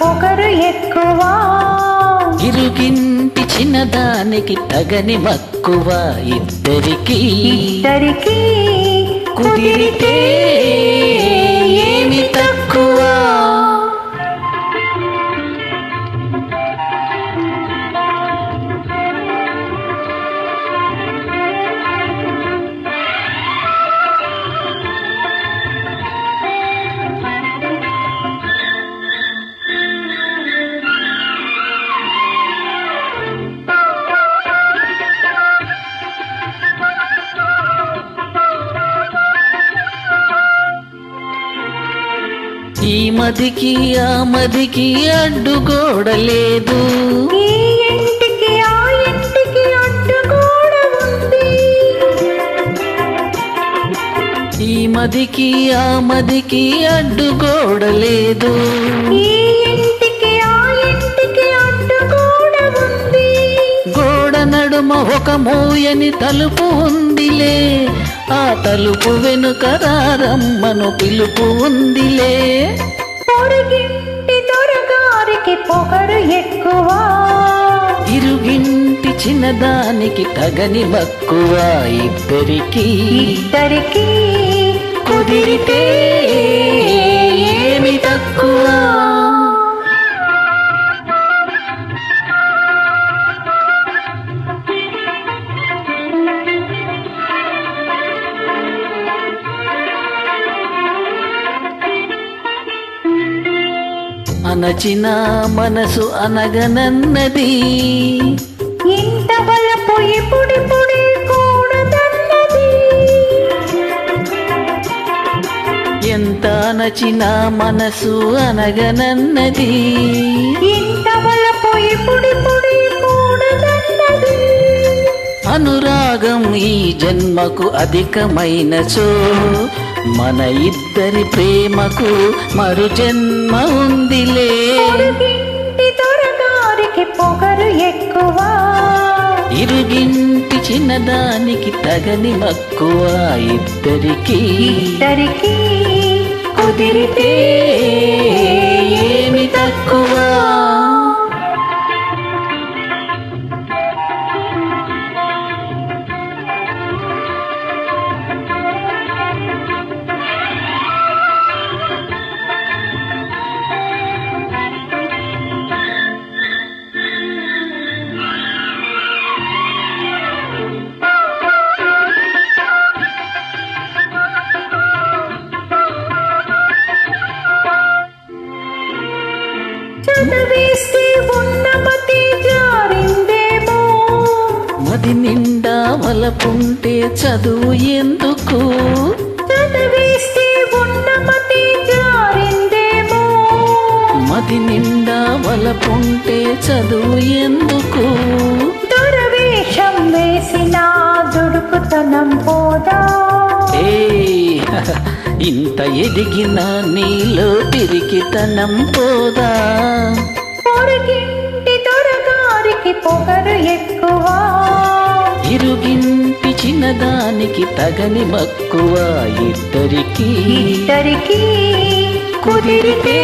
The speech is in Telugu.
పొగరు ఎక్కువ. ఇరుగింటి చిన్నదానికి తగని మక్కువ ఇద్దరికి. ఇద్దరికి కుదిరితే ఈ మదికి ఆ మదికి అడ్డుగోడలేదు. ఈ మదికి ఆ మదికి అడ్డుగోడలేదు. గోడ నడుమ ఒక మూయని తలుపు ఉందిలే. ఆ తలుపు వెనుక రారమ్మను పిలుపు ఉందిలే. పొరుగింటి దొరగారికి పొగరు ఎక్కువ. ఇరుగింటి చిన్నదానికి తగని మక్కువ ఇద్దరికి. ఇద్దరికి కుదిరితే అనచిన మనసు అనగనన్నది. ఇంత కూడదన్నది. ఎంత నచిన మనసు అనగనన్నది. ఇంత కూడదన్నది. అనురాగం ఈ జన్మకు అధికమైనచో మన ఇద్దరి ప్రేమకు మరు జన్మ ఉందిలే దొరగారికి పొగరు ఎక్కువ. ఇరుగింటి చిన్నదానికి తగని మక్కువ ఇద్దరికి. ఇద్దరికి కుదిరితే ఏమి తక్కువ? వలపుంటే చదువు ఎందుకు? చదివేస్తే ఉన్నమతి జారిందేమో. మది నిండా వలపుంటే చదువు ఎందుకు? దొరవేషం వేసిన దుడుకుతనం పోదా? ఏ ఇంత ఎదిగిన నీలో పిరికితనం పోదా? పొరుగింటి దొరగారికి పొగరు ఎక్కువ? ఇరుగింటి చిన్నదానికి తగని మక్కువ ఇద్దరికి. ఇద్దరికి కుదిరితే